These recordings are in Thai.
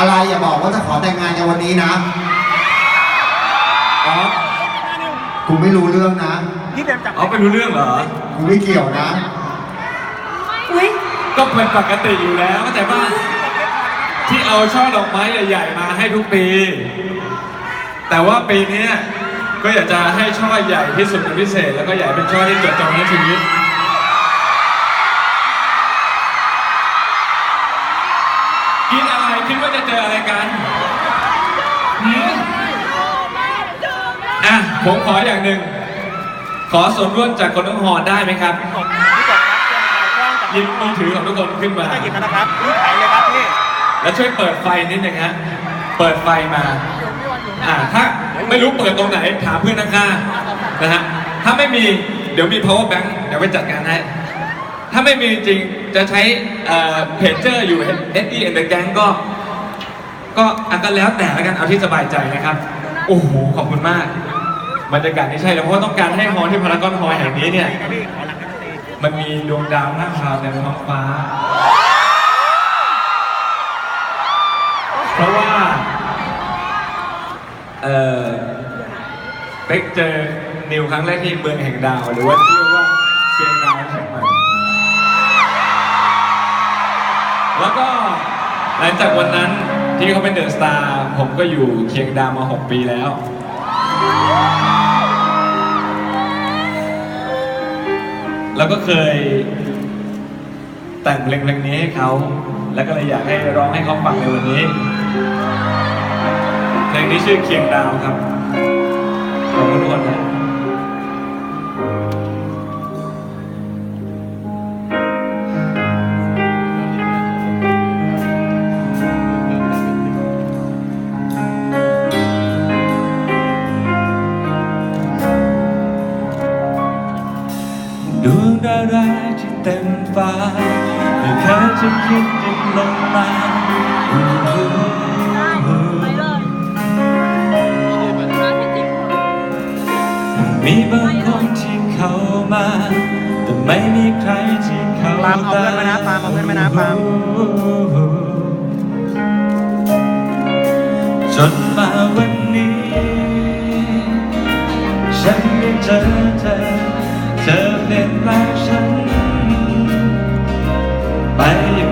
อะไรอย่าบอกว่าจะขอแต่งงานกันวันนี้นะอ๋อกูไม่รู้เรื่องนะพี่เดินจับเอาไปรู้เรื่องเหรอ กูไม่เกี่ยวนะ อุ้ยก็เป็นปกติอยู่แล้วเข้าใจป่ะที่เอาช่อดอกไม้ใหญ่ๆมาให้ทุกปี แต่ว่าปีเนี้ยก็อยากจะให้ช่อใหญ่ที่สุดเป็นพิเศษ แล้วก็อยากให้เป็นช่อที่จดจำในชีวิต ผมขออย่างหนึ่ง ขอส่วนร่วมจากคนทั้งหอได้ไหมครับพี่กบพี่กบครับเตรียมถ่ายกล้องจับหยิบมือถือของทุกคนขึ้นมาได้หยิบแล้วนะครับรีบถ่ายเลยครับพี่แล้วช่วยเปิดไฟนิดนึงฮะเปิดไฟมา อ่าถ้าไม่รู้เปิดตรงไหนถามเพื่อนข้างๆนะฮะ ถ้าไม่มีเดี๋ยวมี power bank เดี๋ยวไปจัดการให้ ถ้าไม่มีจริงจะใช้เพจเจอร์อยู่ SD and the Gang ก็ ก็อันก็แล้วแต่แล้วกันเอาที่สบายใจนะครับ โอ้โห ขอบคุณมาก บรรยากาศนี่ใช่แล้วเพราะต้องการให้ฮอลที่พารากอนฮอลแห่งนี้เนี่ยมันมีดวงดาวหน้าคราวในท้องฟ้า เพราะว่า เอ่อเป็กเจอนิวครั้งแรกที่เมืองแห่งดาวหรือว่าที่เรียกว่าเชียงดาวเชียงใหม่แล้วก็หลังจากวันนั้นที่เขาเป็นเดอะสตาร์ผมก็อยู่เคียงดาวมา 6 ปีแล้ว แล้วก็เคย แต่งเพลงเพลงนี้ให้เขา แล้วก็เลยอยากให้ร้องให้เขาฟังในวันนี้ เพลงนี้ชื่อเคียงดาวครับขอบคุณทุกคนนะ วงดาวร้ายที่เต็มฟ้าไม่เคยจะคิดดึงลงมาไปเลยมีบางคนที่เข้ามา แต่ไม่มีใครที่เข้าปาล์มเอาเพื่อนมานะปามเอาเพื่อนมานะปามจนมาวันนี้ ฉันได้เจอ เปลี่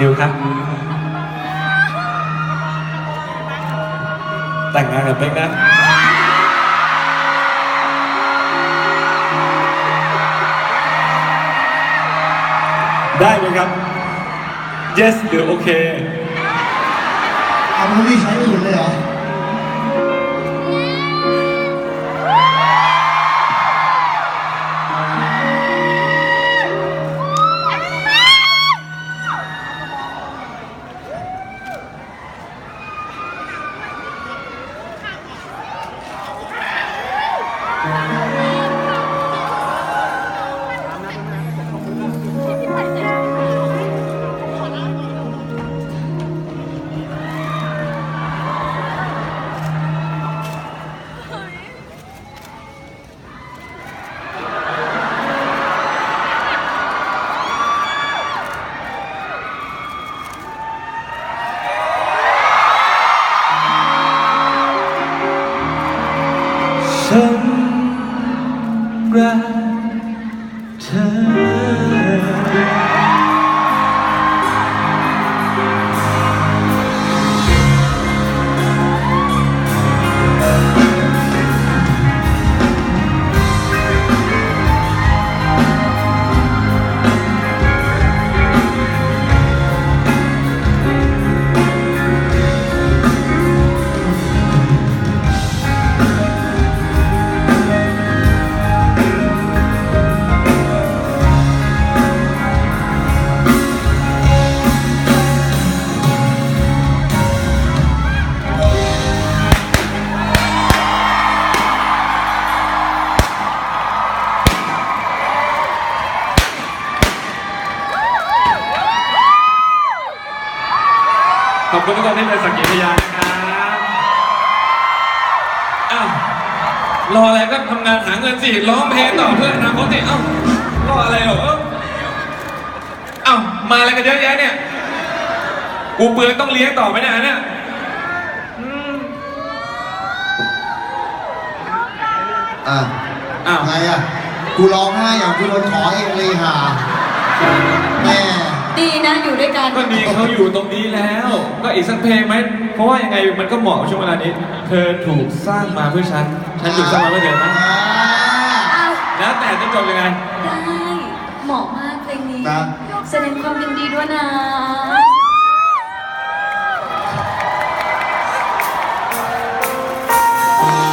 นิวครับ แต่งงานกับเป๊กนะได้ไหมครับ yes หรือโอเคเอาไม่มีใช้อื่นเลยเหรอ 生。 อบคุณทุกคนที่เป็นสักขีพยานนะครับอ้าวรออะไรก็ทำงานหาเงินสิร้องเพลงต่อเพื่ออนาคตสิเอ้ารออะไรเหรอเอ้าเอ้ามาอะไรกันเยอะแยะเนี่ยกูเปลืองต้องเลี้ยงต่อไหมเนี่ยอันเนี่ยอืมอะอ้าวไงอะ กูร้องไห้อย่างกูโดนขอเองเลยค่ะแม่ ดีนะอยู่ด้วยกัน ก็นี่เขาอยู่ตรงนี้แล้ว ก็อีกสักเพลงไหม เพราะว่ายังไงมันก็เหมาะกับช่วงเวลานี้ เธอถูกสร้างมาเพื่อฉัน ฉันถูกสร้างมาเพื่อเธอไหมอ่าอ้าวแล้วแต่จะจบยังไง ได้ เหมาะมากเพลงนี้ ครับ แสดงความยินดีด้วยนะ